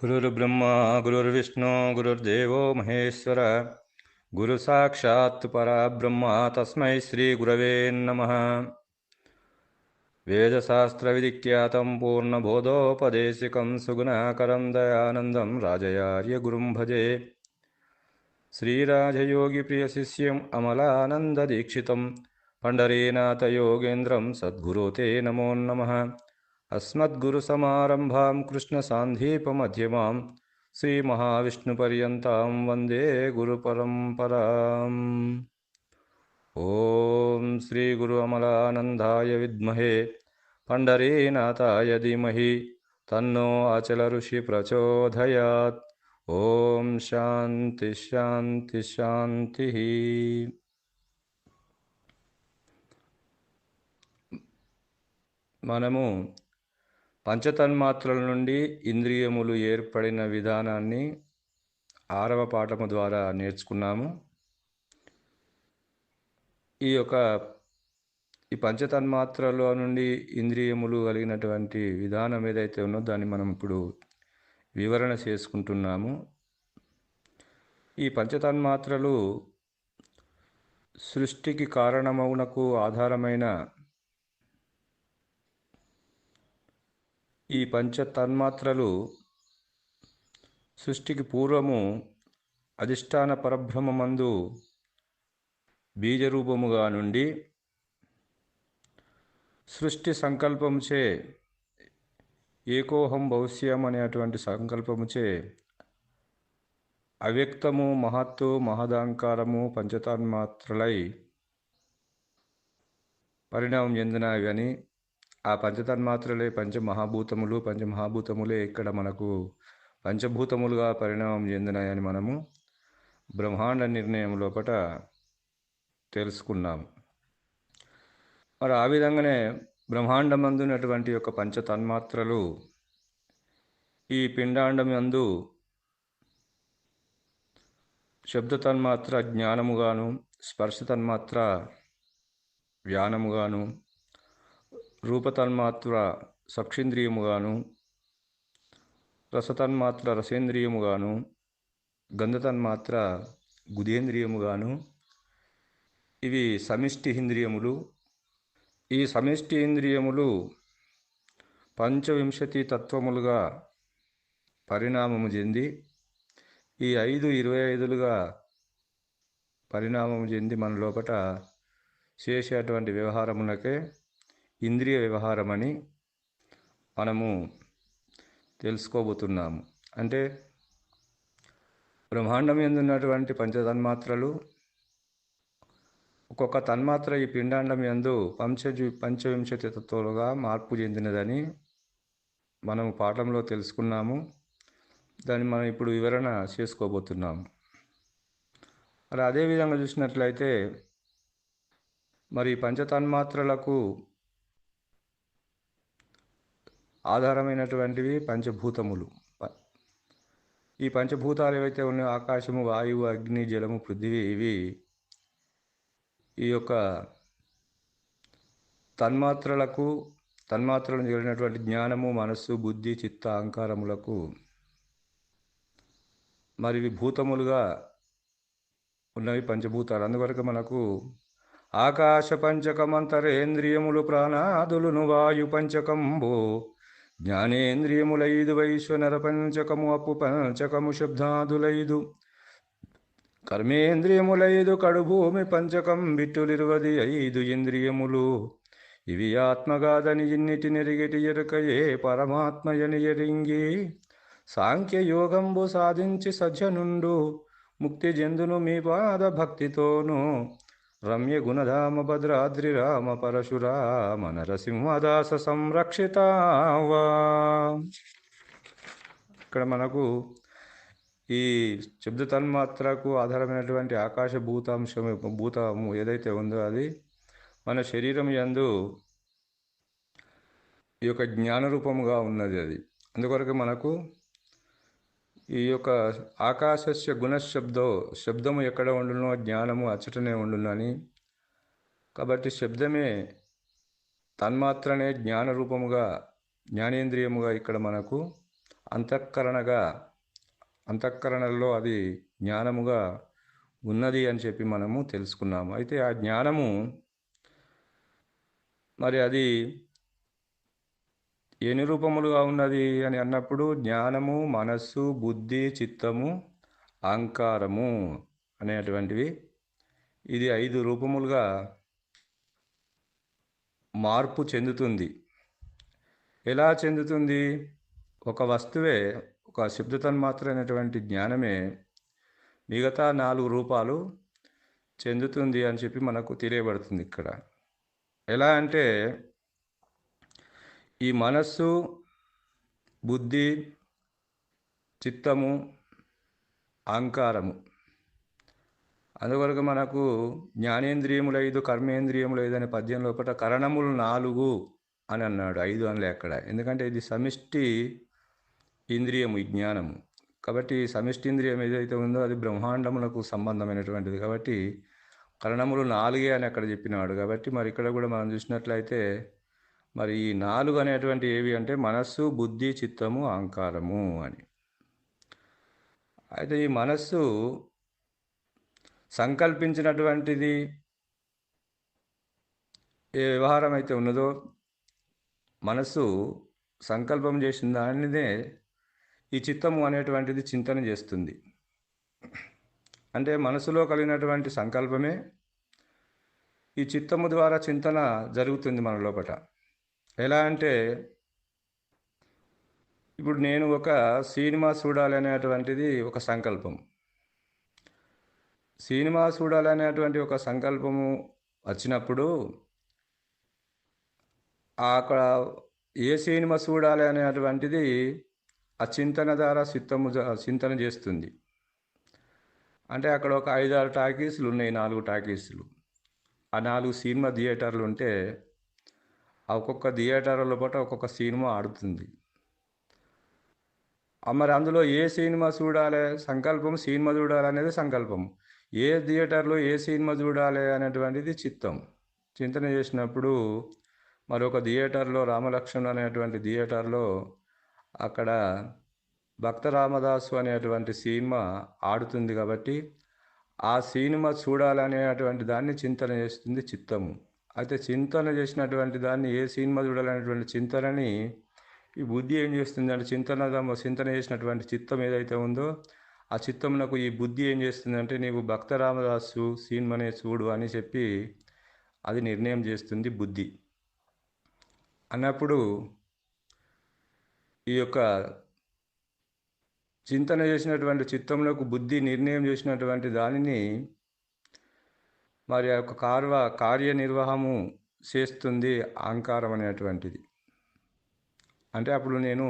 गुरुर्ब्रह्मा गुरुर्विष्णु गुरुर्देवो महेश्वर। गुरुसाक्षात् परब्रह्म तस्मै श्रीगुरवे नमः। वेदशास्त्रविधिख्यातं पूर्णबोधोपदेशिकं सुगुणाकरं दयानन्दं राजयार्यगुरुं भजे। श्रीराजयोगिप्रियशिष्यम् अमलानन्ददीक्षितं पण्डरीनाथयोगेन्द्रं सद्गुरो ते नमो नमः अस्मद्गुरुसमारम्भां कृष्णसान्धीपमध्यमां श्रीमहाविष्णुपर्यन्तां वन्दे गुरुपरम्पराम् ॐ श्रीगुरु अमलानन्दाय विद्महे पण्डरीनाथाय धीमहि तन्नो अचलऋषि प्रचोदयात् ॐ शान्ति शान्ति शान्तिः మనము పంచతన్మాత్రల నుండి ఇంద్రియములు ఏర్పడిన విధానాన్ని ఆరవ పాఠము ద్వారా నేర్చుకున్నాము. ఈ యొక్క ఈ పంచతన్మాత్రల నుండి ఇంద్రియములు కలిగినటువంటి విధానం ఏదైతే ఉన్నో దాన్ని మనం ఇప్పుడు వివరణ చేసుకుంటున్నాము. ఈ పంచతన్మాత్రలు సృష్టికి కారణమవునకు ఆధారమైన ఈ పంచ తన్మాత్రలు సృష్టికి పూర్వము అధిష్టాన పరబ్రహ్మమందు బీజరూపముగా నుండి సృష్టి సంకల్పముచే ఏకోహం భవిష్యం అనేటువంటి సంకల్పముచే అవ్యక్తము మహత్తు మహదాంకారము పంచతన్మాత్రలై పరిణామం చెందినవి అని ఆ పంచతన్మాత్రలే పంచమహాభూతములు. పంచమహాభూతములే ఇక్కడ మనకు పంచభూతములుగా పరిణామం చెందినాయని మనము బ్రహ్మాండ నిర్ణయం లోపల తెలుసుకున్నాము. మరి ఆ విధంగానే బ్రహ్మాండమందునటువంటి యొక్క పంచతన్మాత్రలు ఈ పిండాండమందు శబ్ద తన్మాత్ర జ్ఞానముగాను స్పర్శ తన్మాత్ర వ్యానముగాను రూపతన్మాత్ర సక్షింద్రియముగాను రసతన్మాత్ర రసేంద్రియముగాను గంధతన్మాత్ర గుదేంద్రియముగాను ఇవి సమిష్టి ఇంద్రియములు ఈ సమిష్టి ఇంద్రియములు పంచవింశతి తత్వములుగా పరిణామము చెంది ఈ ఐదు ఇరవై ఐదులుగా పరిణామం చెంది మన లోపట చేసేటువంటి వ్యవహారమునకే ఇంద్రియ వ్యవహారం అని మనము తెలుసుకోబోతున్నాము. అంటే బ్రహ్మాండం ఎందున్నటువంటి పంచతన్మాత్రలు? ఒక్కొక్క తన్మాత్ర ఈ పిండాండం ఎందు పంచ పంచవింశతి తత్వాలుగా మార్పు చెందినదని మనము పాఠంలో తెలుసుకున్నాము. దాన్ని మనం ఇప్పుడు వివరణ చేసుకోబోతున్నాము. మరి అదేవిధంగా చూసినట్లయితే మరి పంచతన్మాత్రలకు ఆధారమైనటువంటివి పంచభూతములు. ఈ పంచభూతాలు ఏవైతే ఉన్నాయో ఆకాశము వాయువు అగ్ని జలము పృథివీ ఇవి ఈ యొక్క తన్మాత్రలకు తన్మాత్రలను జరిగినటువంటి జ్ఞానము మనస్సు బుద్ధి చిత్త అహంకారములకు మరి ఇవి భూతములుగా ఉన్నవి పంచభూతాలు. అందువరకు మనకు ఆకాశ పంచకమంతరేంద్రియములు ప్రాణాదులును వాయు పంచకంబో జ్ఞానేంద్రియములైదు వైశ్వనర పంచకము అప్పు పంచకము శబ్దాదులైదు. కర్మేంద్రియములైదు కడుభూమి పంచకం బిట్టులిరువది ఐదు ఇంద్రియములు. ఇవి ఆత్మగాదని ఇన్నిటి నెరిగిటి ఎరుకయే పరమాత్మయని ఎరింగి. సాంఖ్యయోగంబు సాధించి సజ్జనుండు ముక్తి జందును మీ పాద భక్తితోనూ. రమ్య గుణధామ భద్రాద్రి రామ పరశురామ నరసింహదాస సంరక్షితావా. ఇక్కడ మనకు ఈ శబ్ద తన్మాత్రకు ఆధారమైనటువంటి ఆకాశ భూతాంశం భూతము ఏదైతే ఉందో అది మన శరీరం యందు ఈ యొక్క జ్ఞానరూపముగా ఉన్నది అది. అందుకొరకు మనకు ఈ యొక్క ఆకాశస్య గుణశబ్దో శబ్దము ఎక్కడ ఉండునో జ్ఞానము అచ్చటనే ఉండునని. కాబట్టి శబ్దమే తన్మాత్రనే జ్ఞాన రూపముగా జ్ఞానేంద్రియముగా ఇక్కడ మనకు అంతఃకరణగా అంతఃకరణలో అది జ్ఞానముగా ఉన్నది అని చెప్పి మనము తెలుసుకున్నాము. అయితే ఆ జ్ఞానము మరి అది ఎన్ని రూపములుగా ఉన్నది అని అన్నప్పుడు జ్ఞానము మనస్సు బుద్ధి చిత్తము అహంకారము అనేటువంటివి. ఇది ఐదు రూపములుగా మార్పు చెందుతుంది. ఎలా చెందుతుంది? ఒక వస్తువే ఒక శబ్దతన్మాత్రైనటువంటి జ్ఞానమే మిగతా నాలుగు రూపాలు చెందుతుంది అని చెప్పి మనకు తెలియబడుతుంది ఇక్కడ. ఎలా అంటే ఈ మనస్సు బుద్ధి చిత్తము అహంకారము. అందువరకు మనకు జ్ఞానేంద్రియములు ఐదు కర్మేంద్రియములు ఐదు అనే పద్యం లోపల కరణములు నాలుగు అని అన్నాడు. ఐదు అనలే అక్కడ. ఎందుకంటే ఇది సమిష్టి ఇంద్రియము జ్ఞానము. కాబట్టి సమిష్టి ఇంద్రియం ఏదైతే ఉందో అది బ్రహ్మాండములకు సంబంధమైనటువంటిది. కాబట్టి కరణములు నాలుగే అని అక్కడ చెప్పినాడు. కాబట్టి మరి ఇక్కడ కూడా మనం చూసినట్లయితే మరి ఈ నాలుగు అనేటువంటి ఏవి అంటే మనస్సు బుద్ధి చిత్తము అహంకారము అని. అయితే ఈ మనస్సు సంకల్పించినటువంటిది ఏ వ్యవహారం అయితే ఉన్నదో మనస్సు సంకల్పం చేసిన దానినే ఈ చిత్తము అనేటువంటిది చింతన చేస్తుంది. అంటే మనసులో కలిగినటువంటి సంకల్పమే ఈ చిత్తము ద్వారా చింతన జరుగుతుంది మన లోపల ఎలా అంటే ఇప్పుడు నేను ఒక సినిమా చూడాలి అనేటువంటిది ఒక సంకల్పం. సినిమా చూడాలనేటువంటి ఒక సంకల్పము వచ్చినప్పుడు అక్కడ ఏ సినిమా చూడాలి అనేటువంటిది ఆ చింతన ద్వారా చిత్తము చింతన చేస్తుంది. అంటే అక్కడ ఒక ఐదారు టాకీసులు ఉన్నాయి నాలుగు టాకీసులు. ఆ నాలుగు సినిమా థియేటర్లు ఉంటే ఒక్కొక్క థియేటర్ల పాటు ఒక్కొక్క సినిమా ఆడుతుంది. మరి అందులో ఏ సినిమా చూడాలి? సంకల్పం సినిమా చూడాలి అనేది సంకల్పం. ఏ థియేటర్లో ఏ సినిమా చూడాలి అనేటువంటిది చిత్తం. చింతన చేసినప్పుడు మరొక థియేటర్లో రామలక్ష్మణ్ అనేటువంటి థియేటర్లో అక్కడ భక్త రామదాసు అనేటువంటి సినిమా ఆడుతుంది కాబట్టి ఆ సినిమా చూడాలనేటువంటి దాన్ని చింతన చేస్తుంది చిత్తము. అయితే చింతన చేసినటువంటి దాన్ని ఏ సినిమా చూడాలనేటువంటి చింతనని ఈ బుద్ధి ఏం చేస్తుంది అంటే చింతన చింతన చేసినటువంటి చిత్తం ఏదైతే ఉందో ఆ చిత్తమునకు ఈ బుద్ధి ఏం చేస్తుందంటే నీవు భక్త రామదాసు సినిమానే చూడు అని చెప్పి అది నిర్ణయం చేస్తుంది బుద్ధి. అన్నప్పుడు ఈ యొక్క చింతన చేసినటువంటి చిత్తంలోకి బుద్ధి నిర్ణయం చేసినటువంటి దానిని మరి ఒక యొక్క కార్వ కార్యనిర్వాహము చేస్తుంది అహంకారం అనేటువంటిది. అంటే అప్పుడు నేను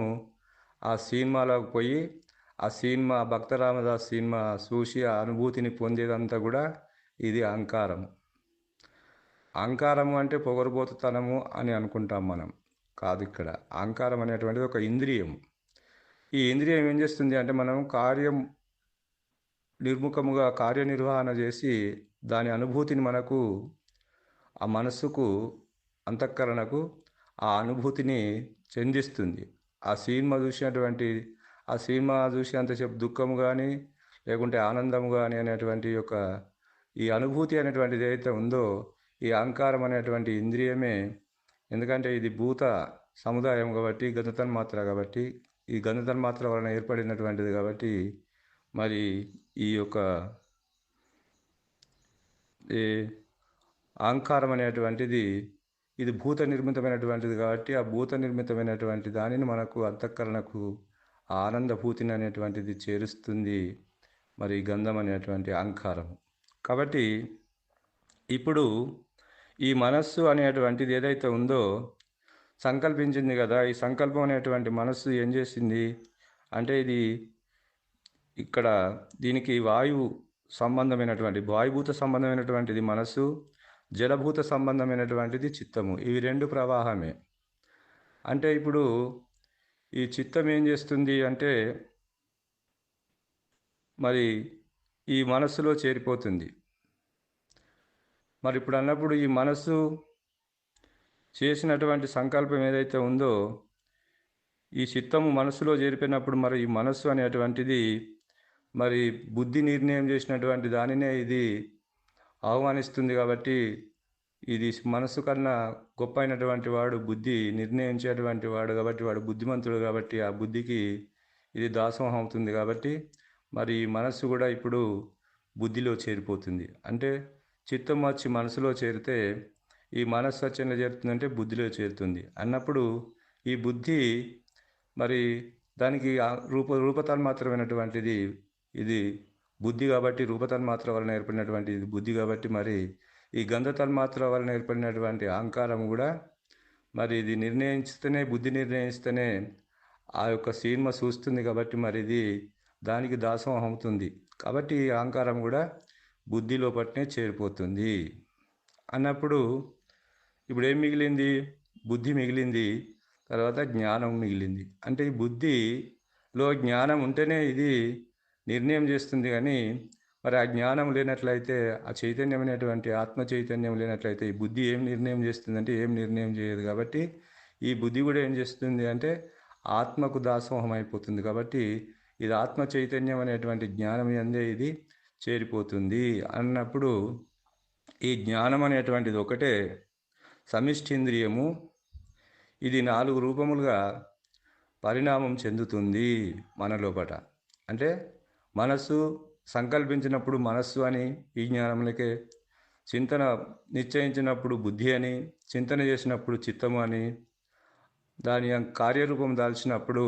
ఆ సినిమాలోకి పోయి ఆ సినిమా భక్తరామదాస్ సినిమా చూసి ఆ అనుభూతిని పొందేదంతా కూడా ఇది అహంకారం అహంకారము అంటే పొగరబోతుతనము అని అనుకుంటాం మనం. కాదు ఇక్కడ. అహంకారం అనేటువంటిది ఒక ఇంద్రియం ఈ ఇంద్రియం ఏం చేస్తుంది అంటే మనం కార్యం నిర్ముఖముగా కార్యనిర్వహణ చేసి దాని అనుభూతిని మనకు ఆ మనస్సుకు అంతఃకరణకు ఆ అనుభూతిని చెందిస్తుంది. ఆ సినిమా చూసినటువంటి ఆ సినిమా చూసి అంతసేపు దుఃఖము కానీ లేకుంటే ఆనందము కానీ అనేటువంటి యొక్క ఈ అనుభూతి అనేటువంటిది ఏదైతే ఉందో ఈ అహంకారం అనేటువంటి ఇంద్రియమే. ఎందుకంటే ఇది భూత సముదాయం కాబట్టి గంధతన్మాత్ర కాబట్టి ఈ గంధతన్మాత్ర వలన ఏర్పడినటువంటిది కాబట్టి మరి ఈ యొక్క ఈ అహంకారం అనేటువంటిది ఇది భూత నిర్మితమైనటువంటిది కాబట్టి ఆ భూత నిర్మితమైనటువంటి దానిని మనకు అంతఃకరణకు ఆనందభూతిని అనేటువంటిది చేరుస్తుంది. మరి గంధం అనేటువంటి అహంకారం కాబట్టి ఇప్పుడు ఈ మనస్సు అనేటువంటిది ఏదైతే ఉందో సంకల్పించింది కదా ఈ సంకల్పం అనేటువంటి మనస్సు ఏం చేసింది? అంటే ఇది ఇక్కడ దీనికి వాయువు సంబంధమైనటువంటి వాయుభూత సంబంధమైనటువంటిది మనస్సు జలభూత సంబంధమైనటువంటిది చిత్తము. ఇవి రెండు ప్రవాహమే. అంటే ఇప్పుడు ఈ చిత్తం ఏం చేస్తుంది అంటే మరి ఈ మనస్సులో చేరిపోతుంది. మరి ఇప్పుడు అన్నప్పుడు ఈ మనస్సు చేసినటువంటి సంకల్పం ఏదైతే ఉందో ఈ చిత్తము మనసులో చేరిపోయినప్పుడు మరి ఈ మనస్సు అనేటువంటిది మరి బుద్ధి నిర్ణయం చేసినటువంటి దానినే ఇది ఆహ్వానిస్తుంది కాబట్టి ఇది మనసు కన్నా గొప్ప అయినటువంటి వాడు బుద్ధి నిర్ణయించేటువంటి వాడు కాబట్టి వాడు బుద్ధిమంతుడు కాబట్టి ఆ బుద్ధికి ఇది దాసోహం అవుతుంది కాబట్టి మరి మనస్సు కూడా ఇప్పుడు బుద్ధిలో చేరిపోతుంది. అంటే చిత్తం వచ్చి మనసులో చేరితే ఈ మనస్సు వచ్చి ఎలా చేరుతుందంటే బుద్ధిలో చేరుతుంది. అన్నప్పుడు ఈ బుద్ధి మరి దానికి రూప రూపతన్మాత్రమైనటువంటిది ఇది బుద్ధి కాబట్టి రూపతన్మాత్ర వలన ఏర్పడినటువంటి ఇది బుద్ధి కాబట్టి మరి ఈ గంధ తన్మాత్ర వలన ఏర్పడినటువంటి అహంకారం కూడా మరి ఇది నిర్ణయిస్తేనే బుద్ధి నిర్ణయిస్తేనే ఆ యొక్క సినిమా చూస్తుంది కాబట్టి మరి ఇది దానికి దాసం అవుతుంది. కాబట్టి ఈ అహంకారం కూడా బుద్ధి లోపట్నే చేరిపోతుంది. అన్నప్పుడు ఇప్పుడు ఏం మిగిలింది? బుద్ధి మిగిలింది తర్వాత జ్ఞానం మిగిలింది. అంటే ఈ బుద్ధిలో జ్ఞానం ఉంటేనే ఇది నిర్ణయం చేస్తుంది కానీ మరి ఆ జ్ఞానం లేనట్లయితే ఆ చైతన్యం అనేటువంటి ఆత్మ చైతన్యం లేనట్లయితే ఈ బుద్ధి ఏం నిర్ణయం చేస్తుందంటే ఏం నిర్ణయం చేయదు కాబట్టి ఈ బుద్ధి కూడా ఏం చేస్తుంది అంటే ఆత్మకు దాసోహం అయిపోతుంది కాబట్టి ఇది ఆత్మ చైతన్యం అనేటువంటి జ్ఞానం అందే ఇది చేరిపోతుంది అన్నప్పుడు ఈ జ్ఞానం అనేటువంటిది ఒకటే సమిష్టింద్రియము ఇది నాలుగు రూపములుగా పరిణామం చెందుతుంది మన లోపట అంటే మనస్సు సంకల్పించినప్పుడు మనస్సు అని ఈ జ్ఞానములకే చింతన నిశ్చయించినప్పుడు బుద్ధి అని చింతన చేసినప్పుడు చిత్తము అని దాని కార్యరూపం దాల్చినప్పుడు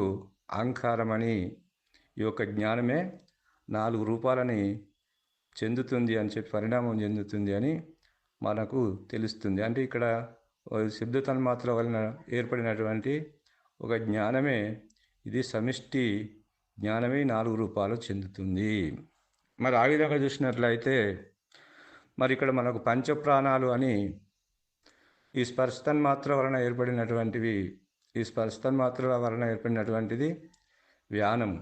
అహంకారం అని ఈ యొక్క జ్ఞానమే నాలుగు రూపాలని చెందుతుంది అని చెప్పి పరిణామం చెందుతుంది అని మనకు తెలుస్తుంది. అంటే ఇక్కడ శబ్ద తన్మాత్ర వలన ఏర్పడినటువంటి ఒక జ్ఞానమే ఇది సమిష్టి జ్ఞానమే నాలుగు రూపాలు చెందుతుంది. మరి ఆ విధంగా చూసినట్లయితే మరి ఇక్కడ మనకు పంచప్రాణాలు అని ఈ స్పర్శతన్మాత్ర వలన ఏర్పడినటువంటివి ఈ స్పర్శతన్మాత్ర వలన ఏర్పడినటువంటిది వ్యానం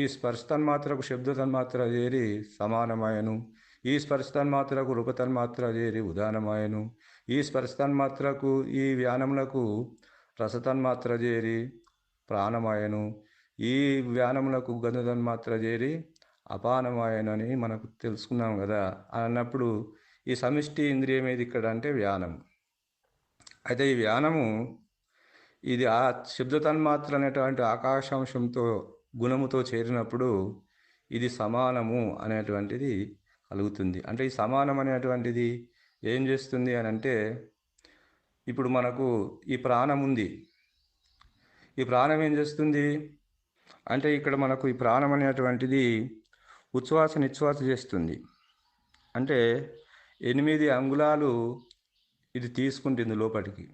ఈ స్పర్శతన్మాత్రకు శబ్ద తన్మాత్ర చేరి సమానమాయను. ఈ స్పర్శతన్మాత్రకు రూపతన్మాత్ర చేరి ఉదానమాయను. ఈ స్పర్శతన్మాత్రకు ఈ వ్యానములకు రసతన్మాత్ర చేరి ప్రాణమాయను. ఈ వ్యానములకు గంధతన్మాత్ర చేరి అపానమాయనని మనకు తెలుసుకున్నాం కదా అన్నప్పుడు ఈ సమిష్టి ఇంద్రియం ఏది ఇక్కడ అంటే వ్యానం అయితే ఈ వ్యానము ఇది ఆ శబ్ద తన్మాత్ర అనేటువంటి ఆకాశాంశంతో గుణముతో చేరినప్పుడు ఇది సమానము అనేటువంటిది కలుగుతుంది. అంటే ఈ సమానం అనేటువంటిది ఏం చేస్తుంది అని అంటే ఇప్పుడు మనకు ఈ ప్రాణం ఉంది. ఈ ప్రాణం ఏం చేస్తుంది? అంటే ఇక్కడ మనకు ఈ ప్రాణం అనేటువంటిది ఉచ్ఛ్వాస నిశ్వాస చేస్తుంది. అంటే ఎనిమిది అంగుళాలు ఇది తీసుకుంటుంది లోపలికి.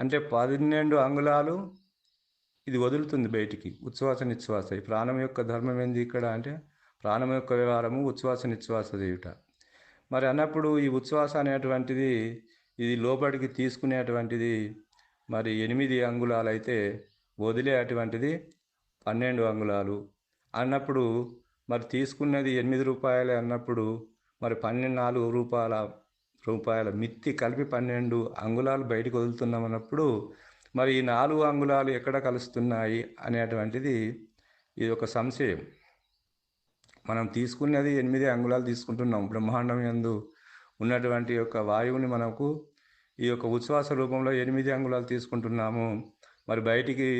అంటే పన్నెండు అంగుళాలు ఇది వదులుతుంది బయటికి ఉచ్ఛ్వాస నిశ్వాస. ఈ ప్రాణం యొక్క ధర్మం ఏంది ఇక్కడ అంటే ప్రాణం యొక్క వ్యవహారము ఉచ్ఛ్వాస నిశ్వాస చేయుట. మరి అన్నప్పుడు ఈ ఉచ్ఛ్వాస అనేటువంటిది ఇది లోపలికి తీసుకునేటువంటిది మరి ఎనిమిది అంగుళాలు అయితే వదిలే అటువంటిది పన్నెండు అంగుళాలు అన్నప్పుడు మరి తీసుకున్నది ఎనిమిది రూపాయలే అన్నప్పుడు మరి పన్నెండు నాలుగు రూపాయల రూపాయల మిత్తి కలిపి పన్నెండు అంగుళాలు బయటకు వదులుతున్నాం అన్నప్పుడు మరి ఈ నాలుగు అంగుళాలు ఎక్కడ కలుస్తున్నాయి అనేటువంటిది ఇది ఒక సంశయం. మనం తీసుకున్నది ఎనిమిది అంగుళాలు తీసుకుంటున్నాం బ్రహ్మాండం యందు ఉన్నటువంటి యొక్క వాయువుని మనకు ఈ యొక్క ఉచ్ఛ్వాస రూపంలో ఎనిమిది అంగుళాలు తీసుకుంటున్నాము. మరి బయటికి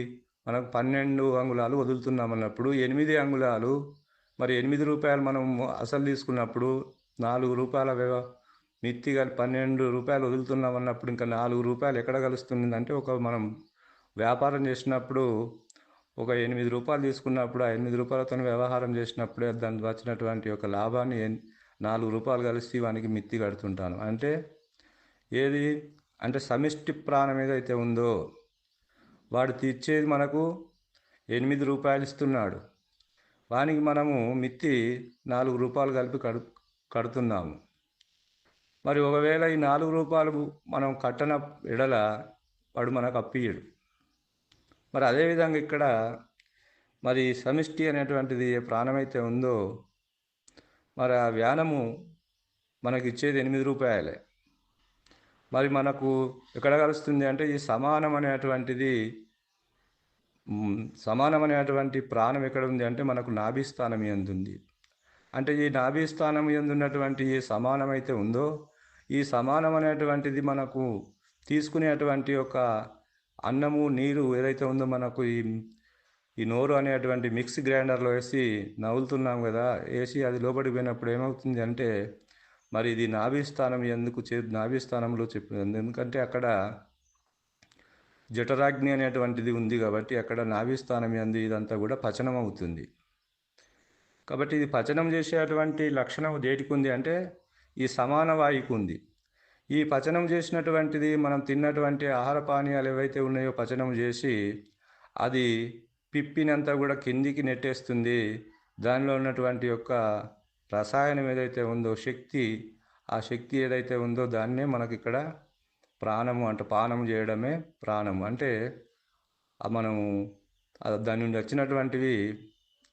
మనకు పన్నెండు అంగుళాలు వదులుతున్నాం అన్నప్పుడు ఎనిమిది అంగుళాలు మరి ఎనిమిది రూపాయలు మనం అసలు తీసుకున్నప్పుడు నాలుగు రూపాయల వ్యవ మిత్తి పన్నెండు రూపాయలు వదులుతున్నాం అన్నప్పుడు ఇంకా నాలుగు రూపాయలు ఎక్కడ కలుస్తుంది అంటే ఒక మనం వ్యాపారం చేసినప్పుడు ఒక ఎనిమిది రూపాయలు తీసుకున్నప్పుడు ఆ ఎనిమిది రూపాయలతో వ్యవహారం చేసినప్పుడే దాని వచ్చినటువంటి ఒక లాభాన్ని నాలుగు రూపాయలు కలిసి వానికి మిత్తి కడుతుంటాను. అంటే ఏది? అంటే సమిష్టి ప్రాణం ఏదైతే ఉందో వాడు తీర్చేది మనకు ఎనిమిది రూపాయలు ఇస్తున్నాడు. వానికి మనము మిత్తి నాలుగు రూపాయలు కలిపి కడు కడుతున్నాము. మరి ఒకవేళ ఈ నాలుగు రూపాయలు మనం కట్టన ఎడల వాడు మనకు అప్పియడు మరి అదేవిధంగా ఇక్కడ మరి సమిష్టి అనేటువంటిది ఏ ప్రాణమైతే ఉందో మరి ఆ వ్యానము మనకి ఇచ్చేది ఎనిమిది రూపాయలే. మరి మనకు ఎక్కడ కలుస్తుంది అంటే ఈ సమానం అనేటువంటిది మ్, సమానమైనటువంటి ప్రాణం ఎక్కడ ఉంది అంటే మనకు నాభిస్థానం ఎందుంది అంటే ఈ నాభిస్థానం ఎందున్నటువంటి ఏ సమానమైతే ఉందో ఈ సమానం అనేటువంటిది మనకు తీసుకునేటువంటి ఒక అన్నము నీరు ఏదైతే ఉందో మనకు ఈ ఈ నోరు అనేటువంటి మిక్స్ గ్రైండర్లో వేసి నవ్వులుతున్నాం కదా వేసి అది లోపలికి పోయినప్పుడు ఏమవుతుంది అంటే మరి ఇది నాభిస్థానం ఎందుకు చే నాభిస్థానంలో చెప్పి ఎందుకంటే అక్కడ జఠరాగ్ని అనేటువంటిది ఉంది కాబట్టి అక్కడ నాభిస్థానం ఎందు ఇదంతా కూడా పచనం అవుతుంది కాబట్టి ఇది పచనం చేసేటువంటి లక్షణం దేటికి ఉంది అంటే ఈ సమాన వాయుకు ఉంది ఈ పచనం చేసినటువంటిది మనం తిన్నటువంటి ఆహార పానీయాలు ఏవైతే ఉన్నాయో పచనం చేసి అది పిప్పినంతా కూడా కిందికి నెట్టేస్తుంది. దానిలో ఉన్నటువంటి యొక్క రసాయనం ఏదైతే ఉందో శక్తి ఆ శక్తి ఏదైతే ఉందో దాన్నే మనకి ఇక్కడ ప్రాణము అంటే పానం చేయడమే ప్రాణం అంటే మనము దాని నుండి వచ్చినటువంటివి